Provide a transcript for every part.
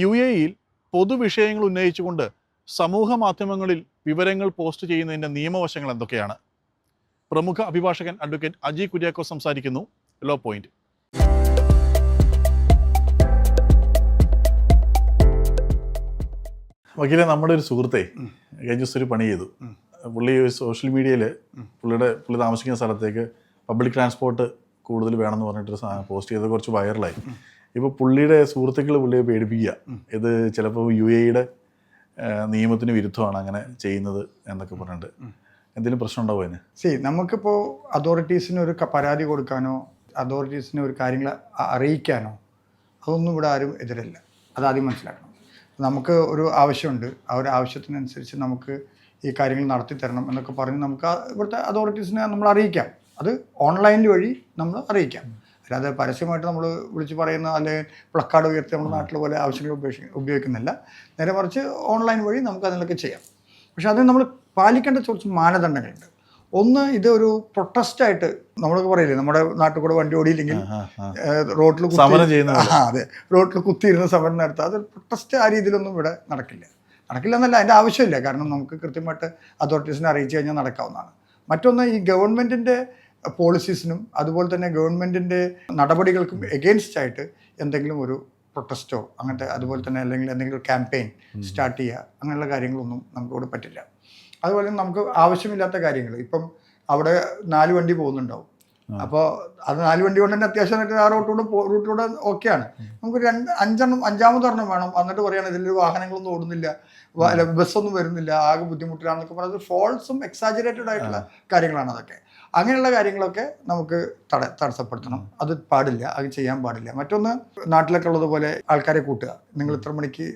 U എയിൽ പൊതുവിഷയങ്ങൾ ഉന്നയിച്ചുകൊണ്ട് സമൂഹ മാധ്യമങ്ങളിൽ വിവരങ്ങൾ പോസ്റ്റ് ചെയ്യുന്നതിന്റെ നിയമവശങ്ങൾ എന്തൊക്കെയാണ്? പ്രമുഖ അഭിഭാഷകൻ അഡ്വക്കേറ്റ് അജി കുര്യാക്കോ സംസാരിക്കുന്നു. Law point. വക്കീലെ നമ്മുടെ ഒരു സുഹൃത്തെ കഴിഞ്ഞ ദിവസം ഒരു പണി ചെയ്തു. പുള്ളി സോഷ്യൽ മീഡിയയിൽ പുള്ളിയുടെ പുള്ളി താമസിക്കുന്ന സ്ഥലത്തേക്ക് പബ്ലിക് ട്രാൻസ്പോർട്ട് കൂടുതൽ വേണമെന്ന് പറഞ്ഞിട്ട് പോസ്റ്റ് ചെയ്തത് കുറച്ച് വൈറലായി. ഇപ്പോൾ പുള്ളിയുടെ സുഹൃത്തുക്കൾ പുള്ളിയെ പേടിപ്പിക്കുക. ഇത് ചിലപ്പോൾ യു എയുടെ നിയമത്തിന് വിരുദ്ധമാണ് അങ്ങനെ ചെയ്യുന്നത് എന്നൊക്കെ പറഞ്ഞിട്ട്. എന്തെങ്കിലും പ്രശ്നം ഉണ്ടാവും അതിന്? സി നമുക്കിപ്പോൾ അതോറിറ്റീസിന് ഒരു പരാതി കൊടുക്കാനോ അതോറിറ്റീസിന് ഒരു കാര്യങ്ങൾ അറിയിക്കാനോ അതൊന്നും ഇവിടെ ആരും എതിരല്ല. അതാദ്യം മനസ്സിലാക്കണം. നമുക്ക് ഒരു ആവശ്യമുണ്ട്. ആ ഒരു ആവശ്യത്തിനനുസരിച്ച് നമുക്ക് ഈ കാര്യങ്ങൾ നടത്തി തരണം എന്നൊക്കെ പറഞ്ഞ് നമുക്ക് ഇവിടുത്തെ അതോറിറ്റീസിനെ നമ്മൾ അറിയിക്കാം. അത് ഓൺലൈൻ വഴി നമ്മൾ അറിയിക്കാം. അല്ലാതെ പരസ്യമായിട്ട് നമ്മൾ വിളിച്ച് പറയുന്ന അല്ലെങ്കിൽ പ്ലക്കാർഡ് ഉയർത്തി നമ്മുടെ നാട്ടിൽ പോലെ ആവശ്യങ്ങൾ ഉപേക്ഷി ഉപയോഗിക്കുന്നില്ല. നേരെ മറിച്ച് ഓൺലൈൻ വഴി നമുക്ക് അതിനൊക്കെ ചെയ്യാം. പക്ഷെ അതിന് നമ്മൾ പാലിക്കേണ്ട കുറച്ച് മാനദണ്ഡങ്ങളുണ്ട്. ഒന്ന് ഇത് ഒരു പ്രൊട്ടസ്റ്റായിട്ട് നമ്മളൊക്കെ പറയില്ലേ നമ്മുടെ നാട്ടിൽ കൂടെ വണ്ടി ഓടിയില്ലെങ്കിൽ റോഡിൽ കുത്തി സമരം ചെയ്യുന്ന അതെ. റോഡിൽ കുത്തിയിരുന്ന സമരം നടത്തുക അത് പ്രൊട്ടസ്റ്റ് ആ രീതിയിലൊന്നും ഇവിടെ നടക്കില്ല. നടക്കില്ല എന്നല്ല അതിന്റെ ആവശ്യമില്ല. കാരണം നമുക്ക് കൃത്യമായിട്ട് അതോറിറ്റീസിനെ അറിയിച്ചു കഴിഞ്ഞാൽ നടക്കാവുന്നതാണ്. മറ്റൊന്ന് ഈ ഗവൺമെന്റിന്റെ പോളിസീസിനും അതുപോലെ തന്നെ ഗവൺമെന്റിന്റെ നടപടികൾക്കും എഗെയിൻസ്റ്റ് ആയിട്ട് എന്തെങ്കിലും ഒരു പ്രൊട്ടസ്റ്റോ അങ്ങനത്തെ അതുപോലെ തന്നെ അല്ലെങ്കിൽ എന്തെങ്കിലും ഒരു ക്യാമ്പയിൻ സ്റ്റാർട്ട് ചെയ്യുക അങ്ങനെയുള്ള കാര്യങ്ങളൊന്നും നമുക്കിവിടെ പറ്റില്ല. അതുപോലെ തന്നെ നമുക്ക് ആവശ്യമില്ലാത്ത കാര്യങ്ങൾ. ഇപ്പം അവിടെ നാല് വണ്ടി പോകുന്നുണ്ടാവും. അപ്പോൾ അത് നാല് വണ്ടി കൊണ്ട് തന്നെ അത്യാവശ്യമായിട്ട് ആ റൂട്ടിലൂടെ റൂട്ടിലൂടെ ഓക്കെയാണ് നമുക്ക് രണ്ട് അഞ്ചെണ്ണം അഞ്ചാമതൊരെണ്ണം വേണം. എന്നിട്ട് പറയുകയാണ് ഇതിൽ വാഹനങ്ങളൊന്നും ഓടുന്നില്ല. ബസ്സൊന്നും വരുന്നില്ല. ആകെ ബുദ്ധിമുട്ടിലാണെന്നൊക്കെ പറഞ്ഞത് ഫോൾസും എക്സാജറേറ്റഡ് ആയിട്ടുള്ള കാര്യങ്ങളാണ് അതൊക്കെ. അങ്ങനെയുള്ള കാര്യങ്ങളൊക്കെ നമുക്ക് തട തടസ്സപ്പെടുത്തണം. അത് പാടില്ല അത് ചെയ്യാൻ പാടില്ല. മറ്റൊന്ന് നാട്ടിലൊക്കെ ഉള്ളതുപോലെ ആൾക്കാരെ കൂട്ടുക. നിങ്ങൾ ഇത്ര മണിക്ക്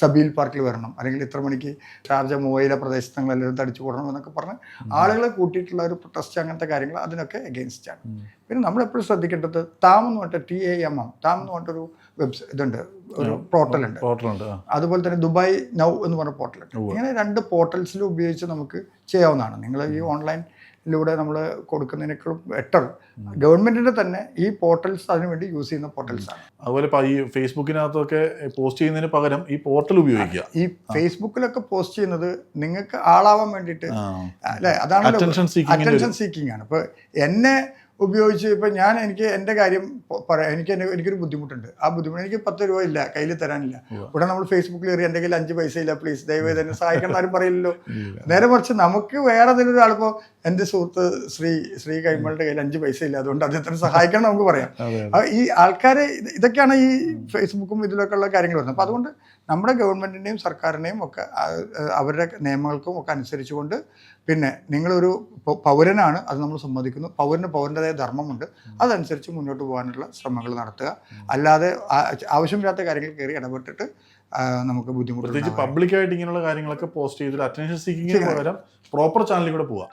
സബീൽ പാർക്കിൽ വരണം. അല്ലെങ്കിൽ ഇത്ര മണിക്ക് ഷാർജ മൂവയിലെ പ്രദേശത്ത് നിങ്ങൾ എല്ലാവരും തടിച്ചു കൂടണം എന്നൊക്കെ പറഞ്ഞ് ആളുകളെ കൂട്ടിയിട്ടുള്ള ഒരു പ്രൊട്ടസ്റ്റ് അങ്ങനത്തെ കാര്യങ്ങൾ അതിനൊക്കെ എഗെയിൻസ്റ്റ് ആണ്. പിന്നെ നമ്മളെപ്പോഴും ശ്രദ്ധിക്കേണ്ടത് താം എന്ന് പറഞ്ഞിട്ട് ടി എ എം എം താം എന്ന് പറഞ്ഞിട്ടൊരു വെബ്സൈറ്റ് ഇതുണ്ട്. ഒരു പോർട്ടലുണ്ട്. പോർട്ടലുണ്ട് അതുപോലെ തന്നെ ദുബായ് നൗ എന്ന് പറഞ്ഞ പോർട്ടലുണ്ട്. ഇങ്ങനെ രണ്ട് പോർട്ടൽസിലും ഉപയോഗിച്ച് നമുക്ക് ചെയ്യാവുന്നതാണ്. നിങ്ങൾ ഈ ഓൺലൈനിലൂടെ നമ്മൾ കൊടുക്കുന്നതിനേക്കാളും ബെറ്റർ ഗവൺമെന്റിന്റെ തന്നെ ഈ പോർട്ടൽസ് അതിനു വേണ്ടി യൂസ് ചെയ്യുന്ന പോർട്ടൽസ് ആണ്. അതുപോലെ ഈ ഫേസ്ബുക്കിനകത്തൊക്കെ പോസ്റ്റ് ചെയ്യുന്നതിന് പകരം ഈ പോർട്ടൽ ഉപയോഗിക്കുക. ഈ ഫേസ്ബുക്കിലൊക്കെ പോസ്റ്റ് ചെയ്യുന്നത് നിങ്ങൾക്ക് ആളാവാൻ വേണ്ടിയിട്ട്. അല്ലെ? അതാണ് അറ്റൻഷൻ സീക്കിംഗ് ആണ്. ഇപ്പൊ എന്നെ ഉപയോഗിച്ച് ഇപ്പം ഞാൻ എനിക്ക് എന്റെ കാര്യം പറയാം എനിക്ക് എന്റെ എനിക്കൊരു ബുദ്ധിമുട്ടുണ്ട്. ആ ബുദ്ധിമുട്ട് എനിക്ക് പത്ത് രൂപ ഇല്ല കയ്യിൽ തരാനില്ല. ഇവിടെ നമ്മൾ ഫേസ്ബുക്കിൽ കയറി എന്റെ കയ്യിൽ അഞ്ച് പൈസ ഇല്ല പ്ലീസ് ദയവായി തന്നെ സഹായിക്കണം ആരും പറയില്ലല്ലോ. നേരെ മറിച്ച് നമുക്ക് വേറെ ഏതെങ്കിലും ഒരാളിപ്പോൾ എന്റെ സുഹൃത്ത് ശ്രീ ശ്രീ കൈമളുടെ കയ്യിൽ അഞ്ച് പൈസ ഇല്ല അതുകൊണ്ട് അദ്ദേഹത്തിന് സഹായിക്കണം നമുക്ക് പറയാം. ഈ ആൾക്കാരെ ഇതൊക്കെയാണ് ഈ ഫേസ്ബുക്കും ഇതിലൊക്കെ ഉള്ള കാര്യങ്ങൾ വരുന്നത്. അപ്പോൾ അതുകൊണ്ട് നമ്മുടെ ഗവൺമെന്റിന്റെയും സർക്കാരിന്റെയും ഒക്കെ അവരുടെ നിയമങ്ങൾക്കും ഒക്കെ അനുസരിച്ചുകൊണ്ട് പിന്നെ നിങ്ങളൊരു പൗരനാണ് അത് നമ്മൾ സമ്മതിക്കുന്നു. പൗരന് പൗരന്റെതായ ധർമ്മമുണ്ട്. അതനുസരിച്ച് മുന്നോട്ട് പോകാനുള്ള ശ്രമങ്ങൾ നടത്തുക. അല്ലാതെ ആവശ്യമില്ലാത്ത കാര്യങ്ങൾ കയറി ഇടപെട്ടിട്ട് നമുക്ക് ബുദ്ധിമുട്ട് പ്രത്യേകിച്ച് പബ്ലിക്കായിട്ട് ഇങ്ങനെയുള്ള കാര്യങ്ങളൊക്കെ പോസ്റ്റ് ചെയ്തിട്ട് അറ്റൻഷൻ സീക്കിങ്ങിന് പകരം പ്രോപ്പർ ചാനലിൽ കൂടെ പോവാം